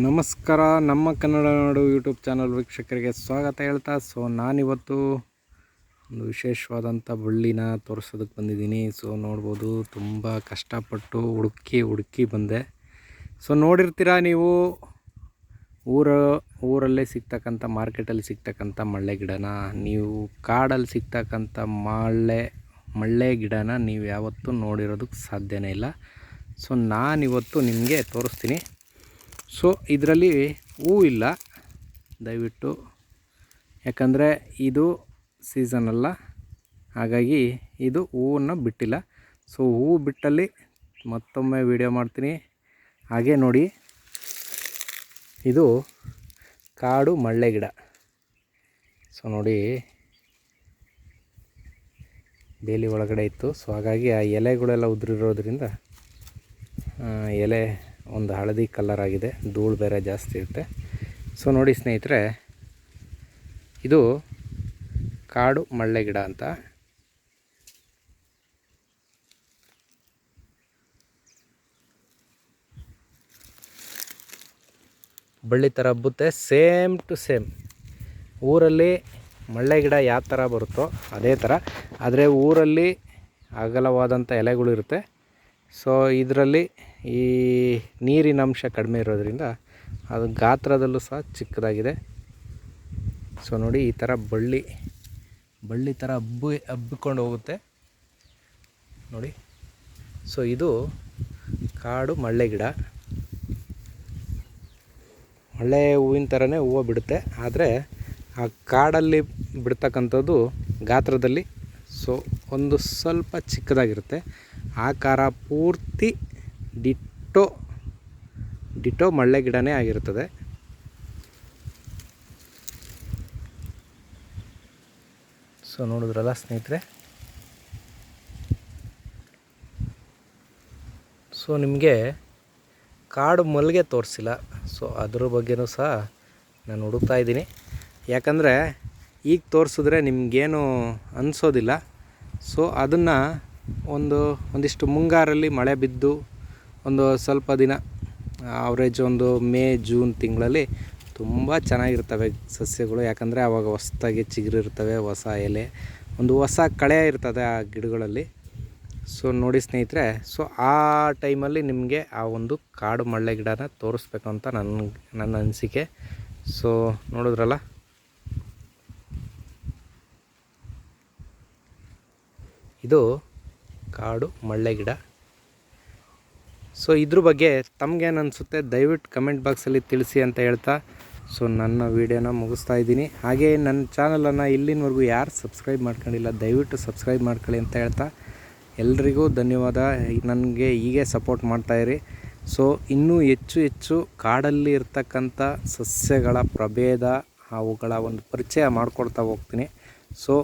ನಮಸ್ಕಾರ, ನಮ್ಮ ಕನ್ನಡ ನಾಡು YouTube channel ವೀಕ್ಷಕರಿಗೆ ಸ್ವಾಗತ ಹೇಳ್ತಾ, ಸೊ ನಾನಿವತ್ತು ಒಂದು ವಿಶೇಷವಾದಂಥ ಬಳ್ಳಿನ ತೋರಿಸೋದಕ್ಕೆ ಬಂದಿದ್ದೀನಿ. ಸೊ ನೋಡ್ಬೋದು, ತುಂಬ ಕಷ್ಟಪಟ್ಟು ಹುಡುಕಿ ಹುಡುಕಿ ಬಂದೆ. ಸೊ ನೋಡಿರ್ತೀರ ನೀವು, ಊರ, ಊರಲ್ಲೇ ಸಿಗ್ತಕ್ಕಂಥ, ಮಾರ್ಕೆಟಲ್ಲಿ ಸಿಗ್ತಕ್ಕಂಥ ಮಳ್ಳೆ ಗಿಡನ, ನೀವು ಕಾಡಲ್ಲಿ ಸಿಗ್ತಕ್ಕಂಥ ಮಳ್ಳೆ ಮಳ್ಳೆ ಗಿಡನ ನೀವು ಯಾವತ್ತೂ ನೋಡಿರೋದಕ್ಕೆ ಸಾಧ್ಯನೇ ಇಲ್ಲ. ಸೊ ನಾನಿವತ್ತು ನಿಮಗೆ ತೋರಿಸ್ತೀನಿ. ಸೊ, ಇದರಲ್ಲಿ ಹೂ ಇಲ್ಲ. ದಯವಿಟ್ಟು. ಯಾಕಂದರೆ ಇದು ಸೀಸನ್ ಅಲ್ಲ. ಹಾಗಾಗಿ ಇದು ಹೂವನ್ನು ಬಿಟ್ಟಿಲ್ಲ. ಸೊ ಹೂವು ಬಿಟ್ಟಲ್ಲಿ ಮತ್ತೊಮ್ಮೆ ವಿಡಿಯೋ ಮಾಡ್ತೀನಿ. ಹಾಗೆ ನೋಡಿ. ಇದು ಕಾಡು ಮಳ್ಳೆ ಗಿಡ. ಸೊ, ನೋಡಿ. ಬೇಲಿ ಒಳಗಡೆ ಇತ್ತು. ಸೊ, ಹಾಗಾಗಿ ಆ ಎಲೆಗಳೆಲ್ಲ ಉದುರಿರೋದ್ರಿಂದ ಎಲೆ ಒಂದು ಹಳದಿ ಕಲರ್ ಆಗಿದೆ. ಧೂಳು ಬೇರೆ ಜಾಸ್ತಿ ಇರುತ್ತೆ. ಸೊ ನೋಡಿ ಸ್ನೇಹಿತರೆ, ಇದು ಕಾಡು ಮಳ್ಳೆ ಗಿಡ ಅಂತ. ಬಳ್ಳಿ ಥರ ಹಬ್ಬುತ್ತೆ. ಸೇಮ್ ಟು ಸೇಮ್ ಊರಲ್ಲಿ ಮಳ್ಳೆ ಗಿಡ ಯಾವ ಥರ ಬರುತ್ತೋ ಅದೇ ಥರ ಆದರೆ ಊರಲ್ಲಿ ಅಗಲವಾದಂಥ ಎಲೆಗಳು ಇರುತ್ತೆ. ಸೊ ಇದರಲ್ಲಿ ಈ ನೀರಿನ ಅಂಶ ಕಡಿಮೆ ಇರೋದರಿಂದ ಅದು ಗಾತ್ರದಲ್ಲೂ ಸಹ ಚಿಕ್ಕದಾಗಿದೆ. ಸೊ ನೋಡಿ ಈ ಥರ ಬಳ್ಳಿ ಬಳ್ಳಿ ಥರ ಹಬ್ಬಿ, ಹಬ್ಬಿಕೊಂಡು ಹೋಗುತ್ತೆ. ನೋಡಿ ಸೊ ಇದು ಕಾಡು ಮಳ್ಳೆ ಗಿಡ. ಮಳ್ಳೆ ಹೂವಿನ ಥರನೇ ಹೂವು ಬಿಡುತ್ತೆ, ಆದರೆ ಆ ಕಾಡಲ್ಲಿ ಬಿಡ್ತಕ್ಕಂಥದ್ದು ಗಾತ್ರದಲ್ಲಿ ಸೊ ಒಂದು ಸ್ವಲ್ಪ ಚಿಕ್ಕದಾಗಿರುತ್ತೆ. ಆಕಾರ ಪೂರ್ತಿ ಡಿಟ್ಟೋ ಡಿಟೋ ಮಳ್ಳೆ ಗಿಡನೇ ಆಗಿರುತ್ತದೆ. ಸೊ ನೋಡಿದ್ರಲ್ಲ ಸ್ನೇಹಿತರೆ? ಸೊ ನಿಮಗೆ ಕಾಡು ಮಲ್ಲಿಗೆ ತೋರಿಸಿಲ್ಲ. ಸೊ ಅದ್ರ ಬಗ್ಗೆನೂ ಸಹ ನಾನು ಹುಡುಕ್ತಾ ಇದ್ದೀನಿ. ಯಾಕಂದರೆ ಈಗ ತೋರಿಸಿದ್ರೆ ನಿಮಗೇನು ಅನಿಸೋದಿಲ್ಲ. ಸೊ ಅದನ್ನು ಒಂದು ಒಂದಿಷ್ಟು ಮುಂಗಾರಲ್ಲಿ ಮಳೆ ಬಿದ್ದು ಒಂದು ಸ್ವಲ್ಪ ದಿನ ಅವರೇಜ್ ಒಂದು ಮೇ, ಜೂನ್ ತಿಂಗಳಲ್ಲಿ ತುಂಬ ಚೆನ್ನಾಗಿರ್ತವೆ ಸಸ್ಯಗಳು. ಯಾಕಂದರೆ ಆವಾಗ ಹೊಸ್ದಾಗಿ ಚಿಗುರಿರ್ತವೆ, ಹೊಸ ಎಲೆ, ಒಂದು ಹೊಸ ಕಳೆ ಇರ್ತದೆ ಆ ಗಿಡಗಳಲ್ಲಿ. ಸೊ ನೋಡಿ ಸ್ನೇಹಿತರೆ ಸೊ ಆ ಟೈಮಲ್ಲಿ ನಿಮಗೆ ಆ ಒಂದು ಕಾಡು ಮಳ್ಳೆ ಗಿಡನ ತೋರಿಸ್ಬೇಕು ಅಂತ ನನ್ನ ನನ್ನ ಅನಿಸಿಕೆ. ಸೊ ನೋಡಿದ್ರಲ್ಲ? ಇದು ಕಾಡು, ಮಳ್ಳೆ ಗಿಡ. ಸೊ ಇದ್ರ ಬಗ್ಗೆ ತಮಗೇನು ಅನಿಸುತ್ತೆ ದಯವಿಟ್ಟು ಕಮೆಂಟ್ ಬಾಕ್ಸಲ್ಲಿ ತಿಳಿಸಿ ಅಂತ ಹೇಳ್ತಾ ಸೊ ನನ್ನ ವೀಡಿಯೋನ ಮುಗಿಸ್ತಾ ಇದ್ದೀನಿ. ಹಾಗೆ ನನ್ನ ಚಾನಲನ್ನು ಇಲ್ಲಿನವರೆಗೂ ಯಾರು ಸಬ್ಸ್ಕ್ರೈಬ್ ಮಾಡ್ಕೊಂಡಿಲ್ಲ, ದಯವಿಟ್ಟು ಸಬ್ಸ್ಕ್ರೈಬ್ ಮಾಡ್ಕೊಳ್ಳಿ ಅಂತ ಹೇಳ್ತಾ, ಎಲ್ರಿಗೂ ಧನ್ಯವಾದ. ನನಗೆ ಹೀಗೆ ಸಪೋರ್ಟ್ ಮಾಡ್ತಾಯಿರಿ ಸೊ ಇನ್ನೂ ಹೆಚ್ಚು ಹೆಚ್ಚು ಕಾಡಲ್ಲಿ ಇರ್ತಕ್ಕಂಥ ಸಸ್ಯಗಳ ಪ್ರಭೇದ, ಅವುಗಳ ಒಂದು ಪರಿಚಯ ಮಾಡಿಕೊಡ್ತಾ ಹೋಗ್ತೀನಿ. ಸೊ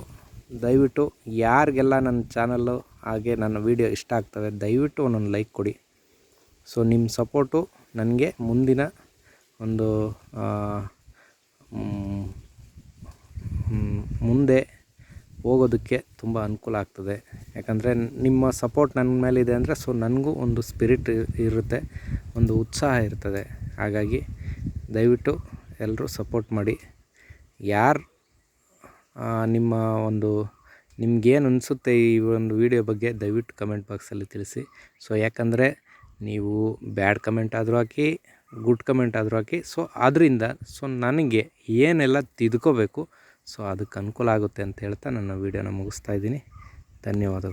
ದಯವಿಟ್ಟು ಯಾರಿಗೆಲ್ಲ ನನ್ನ ಚಾನಲ್ಲು ಹಾಗೆ ನನ್ನ ವೀಡಿಯೋ ಇಷ್ಟ ಆಗ್ತವೆ, ದಯವಿಟ್ಟು ಒಂದೊಂದು ಲೈಕ್ ಕೊಡಿ. ಸೊ ನಿಮ್ಮ ಸಪೋರ್ಟು ನನಗೆ ಮುಂದಿನ ಒಂದು ಮುಂದೆ ಹೋಗೋದಕ್ಕೆ ತುಂಬ ಅನುಕೂಲ ಆಗ್ತದೆ. ಯಾಕಂದರೆ ನಿಮ್ಮ ಸಪೋರ್ಟ್ ನನ್ನ ಮೇಲಿದೆ ಅಂದರೆ ಸೊ ನನಗೂ ಒಂದು ಸ್ಪಿರಿಟ್ ಇರುತ್ತೆ, ಒಂದು ಉತ್ಸಾಹ ಇರ್ತದೆ. ಹಾಗಾಗಿ ದಯವಿಟ್ಟು ಎಲ್ಲರೂ ಸಪೋರ್ಟ್ ಮಾಡಿ. ಯಾರು ನಿಮ್ಮ ಒಂದು ನಿಮ್ಗೇನು ಅನಿಸುತ್ತೆ ಈ ಒಂದು ವಿಡಿಯೋ ಬಗ್ಗೆ, ದಯವಿಟ್ಟು ಕಮೆಂಟ್ ಬಾಕ್ಸಲ್ಲಿ ತಿಳಿಸಿ. ಸೊ ಯಾಕಂದರೆ ನೀವು ಬ್ಯಾಡ್ ಕಮೆಂಟ್ ಆದರೂ ಹಾಕಿ ಗುಡ್ ಕಮೆಂಟ್ ಆದರೂ ಹಾಕಿ ಸೊ ಆದ್ದರಿಂದ ಸೊ ನನಗೆ ಏನೆಲ್ಲ ತಿದ್ಕೋಬೇಕು ಸೊ ಅದಕ್ಕೆ ಅನುಕೂಲ ಆಗುತ್ತೆ ಅಂತ ಹೇಳ್ತಾ ನನ್ನ ವೀಡಿಯೋನ ಮುಗಿಸ್ತಾ ಇದ್ದೀನಿ. ಧನ್ಯವಾದಗಳು.